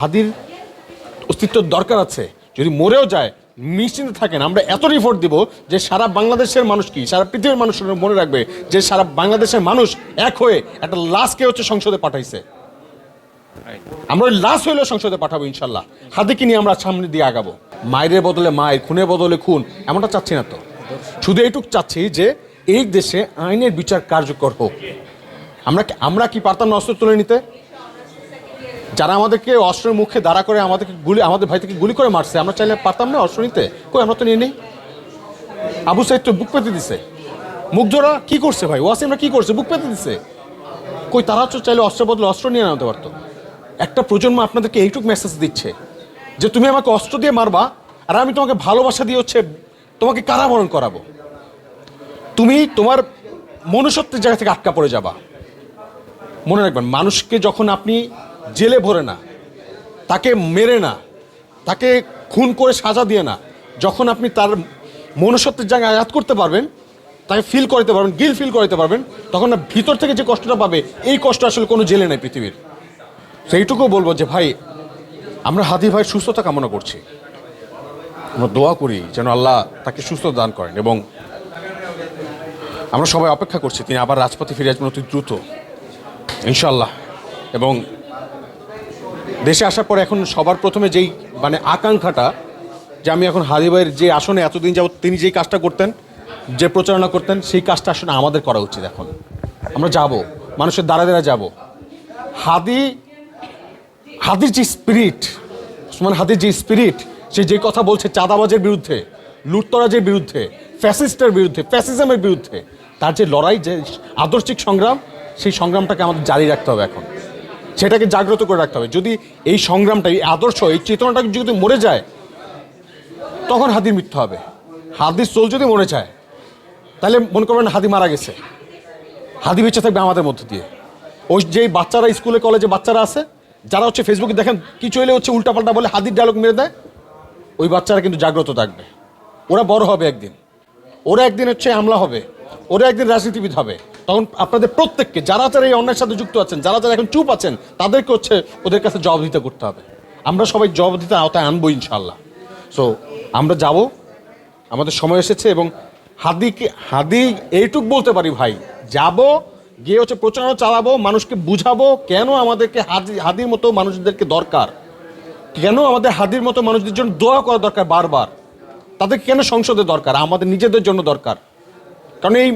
হাদির অস্তিত্ব দরকার আছে। যদি মরেও যায়, নিশ্চিন্তে থাকেন। আমরা এত রিপোর্ট দিব যে সারা বাংলাদেশের মানুষ কি, সারা পৃথিবীর মানুষ মনে রাখবে যে সারা বাংলাদেশের মানুষ এক হয়ে একটা লাশকে হচ্ছে সংসদে পাঠাইছে। আমরা ওই লাশ হইলেও সংসদে পাঠাবো ইনশাল্লাহ। হাদিকে নিয়ে আমরা সামনে দিয়ে আগাবো। মায়ের বদলে মায়ের, খুনের বদলে খুন, এমনটা চাচ্ছি না তো। শুধু এইটুক চাচ্ছি যে এই দেশে আইনের বিচার কার্যকর হোক। আমরা আমরা কি পারতাম অস্ত্র তুলে নিতে? যারা আমাদেরকে অস্ত্রের মুখে দাঁড়া করে আমাদেরকে গুলি আমাদের ভাই থেকে গুলি করে মারছে, আমরা চাইলে পারতাম না অস্ত্র নিতে। কই, আমরা তো নিয়ে নেই। আবু সাইদ তো বুক পেতে দিছে। মুগ্ধরা কি করছে ভাই? ওয়াসিমরা কি করছে? বুক পেতে দিছে। কই, তারা তো চাইলে অস্ত্র বদলে অস্ত্র নিয়ে আনতে পারতো। একটা প্রজন্ম আপনাদেরকে এইটুক মেসেজ দিচ্ছে যে, তুমি আমাকে অস্ত্র দিয়ে মারবা আর আমি তোমাকে ভালোবাসা দিয়ে হচ্ছে তোমাকে কারাবরণ করাবো। তুমি তোমার মনুষ্যত্বের জায়গা থেকে আটকা পড়ে যাবা। মনে রাখবেন, মানুষকে যখন আপনি জেলে ভরে না, তাকে মেরে না, তাকে খুন করে সাজা দিয়ে না। যখন আপনি তার মনুষ্যত্বের জায়গায় আয়াত করতে পারবেন, তাকে ফিল করতে পারবেন গিল ফিল করতে পারবেন, তখন না ভিতর থেকে যে কষ্টটা পাবে, এই কষ্ট আসলে কোনো জেলে নেই পৃথিবীর। সেইটুকু বলব যে, ভাই, আমরা হাদি ভাই সুস্থতা কামনা করছি। আমরা দোয়া করি যেন আল্লাহ তাকে সুস্থ দান করেন এবং আমরা সবাই অপেক্ষা করছি তিনি আবার রাজপথে ফিরে আসবেন অতি দ্রুত। ইনশাল্লাহ এবং দেশে আসার পর এখন সবার প্রথমে যেই মানে আকাঙ্ক্ষাটা, যে আমি এখন হাদি ভাইয়ের যে আসনে এতদিন যাবত তিনি যেই কাজটা করতেন, যে প্রচারণা করতেন, সেই কাজটা আসলে আমাদের করা উচিত এখন। আমরা যাব, মানুষের দ্বারা দ্বারা যাব। হাদি, হাদির যে স্পিরিট ওসমান হাদির যে স্পিরিট সে যে কথা বলছে চাঁদাবাজের বিরুদ্ধে, লুটতরাজের বিরুদ্ধে ফ্যাসিস্টের বিরুদ্ধে ফ্যাসিজমের বিরুদ্ধে, তার যে লড়াই, যে আদর্শিক সংগ্রাম, সেই সংগ্রামটাকে আমাদের জারি রাখতে হবে এখন। সেটাকে জাগ্রত করে রাখতে হবে। যদি এই সংগ্রামটা, এই আদর্শ, এই চেতনাটা যদি মরে যায়, তখন হাদির মৃত্যু হবে। হাদির সোল যদি মরে যায়, তাহলে মনে করবেন হাদি মারা গেছে। হাদি বেঁচে থাকবে আমাদের মধ্যে দিয়ে। ওই যেই বাচ্চারা স্কুলে, কলেজে বাচ্চারা আছে, যারা হচ্ছে ফেসবুকে দেখেন কি চলে হচ্ছে উল্টাপাল্টা বলে হাদির ডায়লগ মেরে দেয়, ওই বাচ্চারা কিন্তু জাগ্রত থাকবে। ওরা বড় হবে একদিন। ওরা একদিন হচ্ছে আমলা হবে। ওরা একদিন রাজনীতিবিদ হবে। তখন আপনাদের প্রত্যেককে, যারা যারা এই অন্যায়ের সাথে যুক্ত আছেন, যারা যারা এখন চুপ আছেন, তাদেরকে হচ্ছে ওদের কাছে জবাবদিহিতা করতে হবে। আমরা সবাই জবাবদিহিতা আওতায় আনব ইনশাল্লাহ সো আমরা যাব, আমাদের সময় এসেছে এবং হাদিকে, হাদি এইটুক বলতে পারি ভাই, যাব, গিয়ে হচ্ছে প্রচারণা চালাবো, মানুষকে বুঝাবো কেন আমাদেরকে হাদি হাদির মতো মানুষদেরকে দরকার? কেন আমাদের হাদির মতো মানুষদের জন্য দোয়া করা দরকার বারবার? তাদের কেন সংসদে দরকার? আমাদের নিজেদের জন্য দরকার? কারণ এই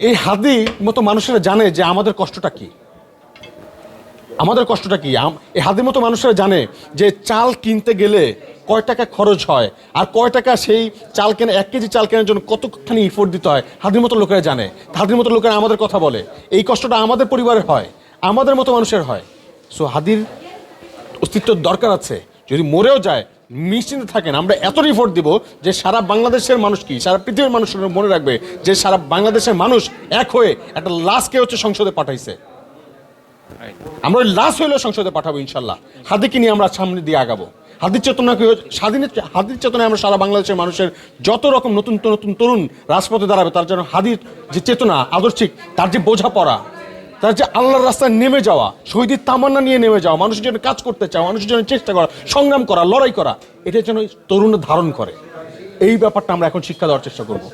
এই হাদি মতো মানুষেরা জানে যে আমাদের কষ্টটা কি? আমাদের কষ্টটা কি? এই হাদির মতো মানুষেরা জানে যে চাল কিনতে গেলে কয় টাকা খরচ হয়? আর কয় টাকা সেই চাল কেনা, এক কেজি চাল কেনার জন্য কতখানি ইফোর্ট দিতে হয়? হাদির মতো লোকেরা জানে। হাদির মতো লোকেরা আমাদের কথা বলে। এই কষ্টটা আমাদের পরিবারের হয়, আমাদের মতো মানুষের হয়। সো হাদির অস্তিত্ব দরকার আছে। যদি মরেও যায় নিশ্চিন্তে থাকেন। আমরা এত রিপোর্ট দিব যে সারা বাংলাদেশের মানুষ কি, সারা পৃথিবীর মানুষ মনে রাখবে যে সারা বাংলাদেশের মানুষ এক হয়ে একটা লাশকে হচ্ছে সংসদে পাঠাইছে। আমরা ওই লাশ হইলেও সংসদে পাঠাবো ইনশাল্লাহ। হাদিকে নিয়ে আমরা সামনে দিয়ে আগাবো। হাদির চেতনাকে স্বাধীনের হাদির চেতনায় আমরা সারা বাংলাদেশের মানুষের যত রকম নতুন নতুন তরুণ রাজপথে দাঁড়াবে, তার জন্য হাদির যে চেতনা আদর্শিক, তার যে বোঝাপড়া তার যে আল্লাহর রাস্তায় নেমে যাওয়া, শহীদের তামান্না নিয়ে নেমে যাওয়া, মানুষের জন্য কাজ করতে চাওয়া, মানুষের জন্য চেষ্টা করা, সংগ্রাম করা, লড়াই করা, এটা যেন তরুণ ধারণ করে। এই ব্যাপারটা আমরা এখন শিক্ষা দেওয়ার চেষ্টা করব।